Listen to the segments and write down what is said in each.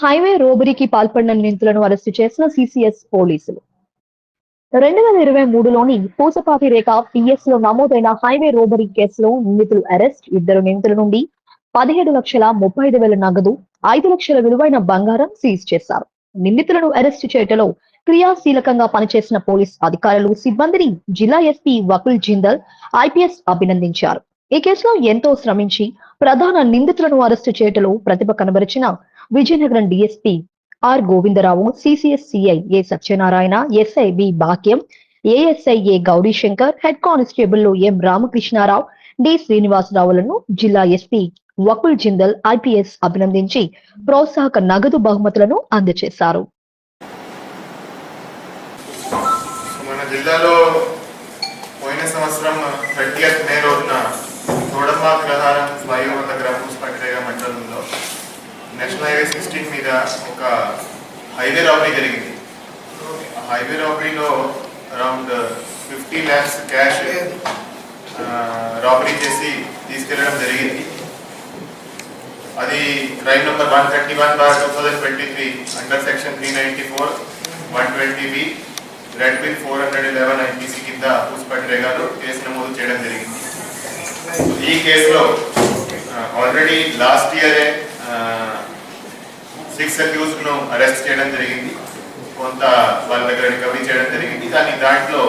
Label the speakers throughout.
Speaker 1: Highway రోబరీకి పాల్పడిన నిందితులను arrest చేసిన సిసిఎస్ పోలీసులు. రెండు వేల ఇరవై మూడులోని పూసపాటి రేఖ పిఎస్లో నమోదైన హైవే రోబరీ కేసులో నిందితులు అరెస్ట్ ఇద్దరు నిందితుల నుండి పదిహేడు లక్షల ముప్పై ఐదు వేల నగదు ఐదు లక్షల విలువైన బంగారం సీజ్ చేశారు. నిందితులను అరెస్టు చేయటలో క్రియాశీలకంగా పనిచేసిన పోలీస్ అధికారులు సిబ్బందిని జిల్లా ఎస్పీ వకుల్ జిందల్ ఐపీఎస్ అభినందించారు. ఈ కేసులో ఎంతో శ్రమించి ప్రధాన నిందితులను అరెస్టు చేయటలో ప్రతిభ కనబరిచిన Vizianagaram DSP R Govindarao CCS CI A Satyanarayana SI B Bhagyam ASI A Gowrishankar head constable M Ramakrishnarao D శ్రీనివాసరావులను జిల్లా ఎస్పీ వకుల్ జిందల్ ఐపీఎస్ అభినందించి ప్రోత్సాహక నగదు బహుమతులను అందజేశారు.
Speaker 2: మన జిల్లాలో పోయిన సంవత్సరం మే రోజున సిక్స్టీన్ మీద ఒక హైవే రాబరీ జరిగింది. Highway రాబరీలో around fifty lakhs cash robbery చేసి తీసుకెళ్ళడం జరిగింది. అది crime number one thirty one bar two thousand twenty three under section three ninety four one twenty B read bill four hundred eleven IPC కింద పూసిపట్టి రేగాలు case నమోదు చేయడం జరిగింది. ఈ కేసులో ఆల్రెడీ లాస్ట్ ఇయరే సిక్స్ అక్యూజ్డ్ను అరెస్ట్ చేయడం జరిగింది. కొంత వాళ్ళ దగ్గర రికవరీ చేయడం జరిగింది. కానీ దాంట్లో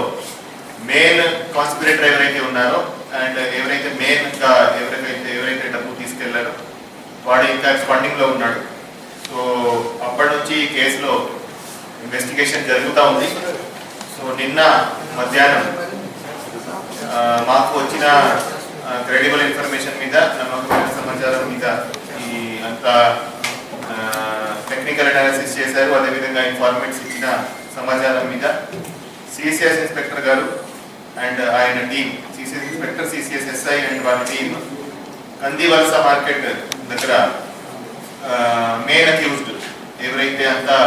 Speaker 2: మెయిన్ కాన్స్పిరేటర్ ఎవరైతే ఉన్నారో అండ్ ఎవరైతే మెయిన్గా ఎవరైతే ఎవరైతే డబ్బు తీసుకెళ్ళారో వాడు ఇంకా ఫండింగ్లో ఉన్నాడు. సో అప్పటి నుంచి ఈ కేసులో ఇన్వెస్టిగేషన్ జరుగుతూ ఉంది. సో నిన్న మధ్యాహ్నం మాకు వచ్చిన క్రెడిబుల్ ఇన్ఫర్మేషన్ మీద నమ్మకమైన సమాచారం మీద ఈ అంత టెక్నికల్ అనాలిసిస్ చేశారు. అదేవిధంగా ఇన్ఫార్మేట్స్ ఇచ్చిన సమాచారం మీద సిసిఎస్ ఇన్స్పెక్టర్ గారు అండ్ ఆయన team CCS inspector CCS SI and వాళ్ళ టీం కందివలస మార్కెట్ దగ్గర మెయిన్ అక్యూజ్డ్ ఎవరైతే అంతా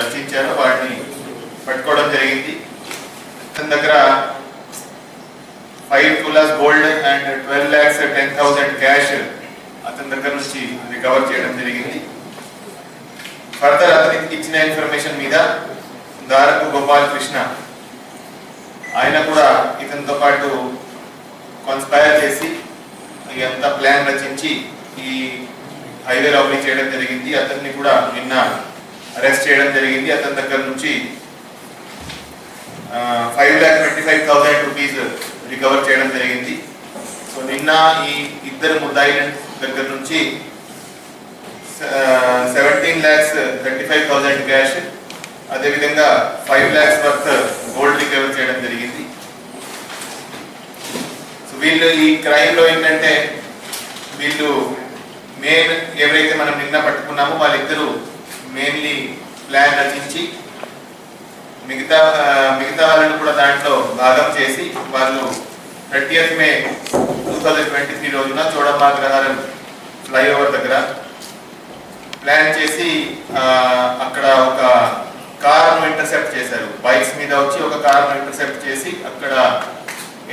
Speaker 2: రచించారో వాటిని పట్టుకోవడం జరిగింది. అతని దగ్గర five tolas gold and twelve lakhs ten thousand cash అతని దగ్గర నుంచి రికవర్ చేయడం జరిగింది. ఫర్దర్ అతనికి ఇచ్చిన ఇన్ఫర్మేషన్ మీద దారకు గోపాల్ కృష్ణ ఆయన కూడా ఇతనితో పాటు కాన్స్పైర్ చేసి ఇదంతా ప్లాన్ రచించి ఈ హైవే రాబరీ చేయడం జరిగింది. అతన్ని కూడా నిన్న అరెస్ట్ చేయడం జరిగింది. అతని దగ్గర నుంచి five lakh twenty five thousand rupees recover చేయడం జరిగింది. సో నిన్న ఈ ఇద్దరు ముద్దాయిల దగ్గర నుంచి seventeen lakhs thirty five thousand cash అదేవిధంగా five lakhs worth gold recover చేయడం జరిగింది. సో వీళ్ళు ఈ క్రైమ్లో ఏంటంటే వీళ్ళు మెయిన్ ఎవరైతే మనం నిన్న పట్టుకున్నామో వాళ్ళిద్దరూ మెయిన్లీ ప్లాన్ రచించి మిగతా మిగతా వాళ్ళని కూడా దాంట్లో భాగం చేసి వాళ్ళు thirtieth May two thousand twenty three రోజున చోడమ్మా ఫ్లైఓవర్ దగ్గర ప్లాన్ చేసి అక్కడ ఒక కార్ను ఇంటర్సెప్ట్ చేశారు. బైక్స్ మీద వచ్చి ఒక కార్ను ఇంటర్సెప్ట్ చేసి అక్కడ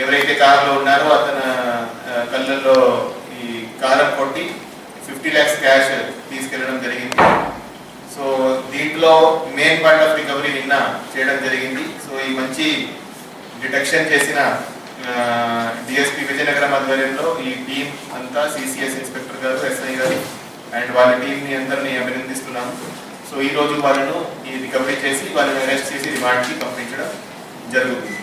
Speaker 2: ఎవరైతే కార్లో ఉన్నారో అతను కళ్ళల్లో ఈ కారం కొట్టి ఫిఫ్టీ ల్యాక్స్ క్యాష్ తీసుకెళ్ళడం జరిగింది. సో దీంట్లో మెయిన్ పార్ట్ ఆఫ్ రికవరీ నిన్న చేయడం జరిగింది. సో ఈ మంచి డిటెక్షన్ చేసిన డిఎస్పీ విజయనగరం ఆధ్వర్యంలో ఈ టీం అంతా సిసిఎస్ ఇన్స్పెక్టర్ గారు ఎస్ఐ గారు అండ్ వాళ్ళ టీంని అందరినీ అభినందిస్తున్నాము. సో ఈ రోజు వాళ్ళను ఈ రికవరీ చేసి వాళ్ళని అరెస్ట్ చేసి రిమాండ్కి పంపించడం జరుగుతుంది.